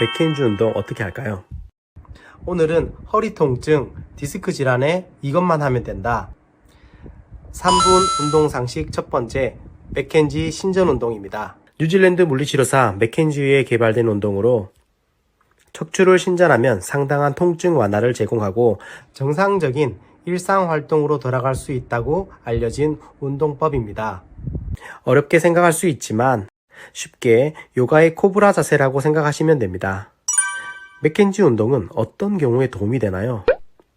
맥켄지 운동 어떻게 할까요? 오늘은 허리 통증, 디스크 질환에 이것만 하면 된다. 3분 운동 상식 첫 번째, 맥켄지 신전 운동입니다. 뉴질랜드 물리치료사 맥켄지에 개발된 운동으로 척추를 신전하면 상당한 통증 완화를 제공하고 정상적인 일상 활동으로 돌아갈 수 있다고 알려진 운동법입니다. 어렵게 생각할 수 있지만 쉽게 요가의 코브라 자세라고 생각하시면 됩니다. 맥켄지 운동은 어떤 경우에 도움이 되나요?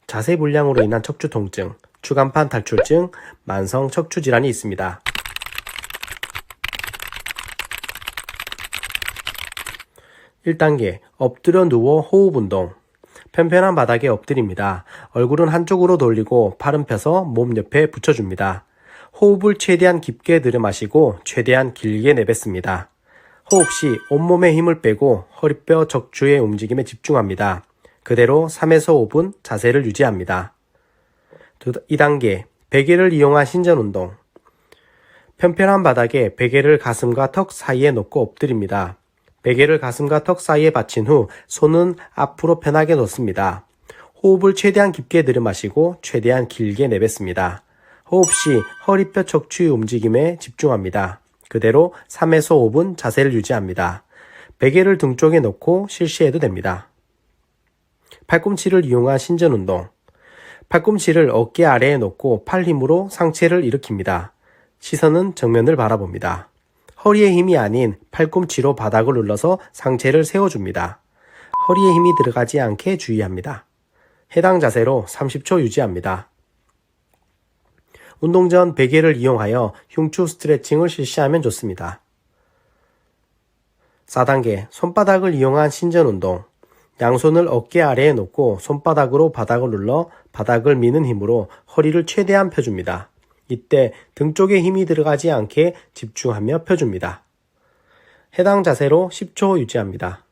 자세 불량으로 인한 척추 통증, 추간판 탈출증, 만성 척추 질환이 있습니다. 일단계 엎드려 누워 호흡 운동. 편편한 바닥에 엎드립니다. 얼굴은 한쪽으로 돌리고 팔은 펴서 몸 옆에 붙여줍니다. 호흡을 최대한 깊게 들이마시고 최대한 길게 내뱉습니다. 호흡 시 온몸에 힘을 빼고 허리뼈 적주의 움직임에 집중합니다. 그대로 3에서 5분 자세를 유지합니다. 2단계 베개를 이용한 신전 운동. 편편한 바닥에 베개를 가슴과 턱 사이에 놓고 엎드립니다. 베개를 가슴과 턱 사이에 받친 후 손은 앞으로 편하게 놓습니다. 호흡을 최대한 깊게 들이마시고 최대한 길게 내뱉습니다. 호흡 시 허리뼈 척추의 움직임에 집중합니다. 그대로 3에서 5분 자세를 유지합니다. 베개를 등 쪽에 놓고 실시해도 됩니다. 팔꿈치를 이용한 신전 운동. 팔꿈치를 어깨 아래에 놓고 팔 힘으로 상체를 일으킵니다. 시선은 정면을 바라봅니다. 허리에 힘이 아닌 팔꿈치로 바닥을 눌러서 상체를 세워줍니다. 허리에 힘이 들어가지 않게 주의합니다. 해당 자세로 30초 유지합니다. 운동 전 베개를 이용하여 흉추 스트레칭을 실시하면 좋습니다. 4단계 손바닥을 이용한 신전 운동. 양손을 어깨 아래에 놓고 손바닥으로 바닥을 눌러 바닥을 미는 힘으로 허리를 최대한 펴줍니다. 이때 등 쪽에 힘이 들어가지 않게 집중하며 펴줍니다. 해당 자세로 10초 유지합니다.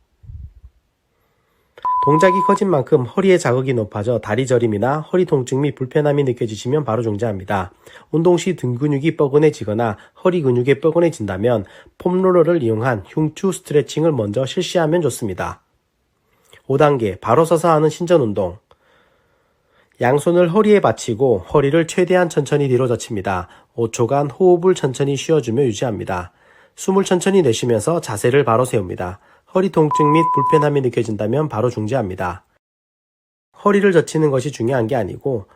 동작이 커진 만큼 허리에 자극이 높아져 다리 저림이나 허리 통증 및 불편함이 느껴지시면 바로 중지합니다. 운동 시 등 근육이 뻐근해지거나 허리 근육이 뻐근해진다면 폼롤러를 이용한 흉추 스트레칭을 먼저 실시하면 좋습니다. 5단계 바로 서서 하는 신전 운동. 양손을 허리에 받치고 허리를 최대한 천천히 뒤로 젖힙니다. 5초간 호흡을 천천히 쉬어주며 유지합니다. 숨을 천천히 내쉬면서 자세를 바로 세웁니다. 허리 통증 및 불편함이 느껴진다면 바로 중지합니다. 허리를 젖히는 것이 중요한 게 아니고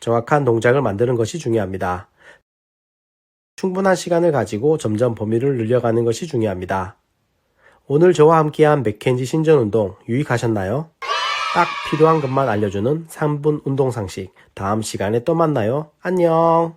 정확한 동작을 만드는 것이 중요합니다. 충분한 시간을 가지고 점점 범위를 늘려가는 것이 중요합니다. 오늘 저와 함께한 맥켄지 신전 운동 유익하셨나요? 딱 필요한 것만 알려주는 3분 운동 상식. 다음 시간에 또 만나요. 안녕.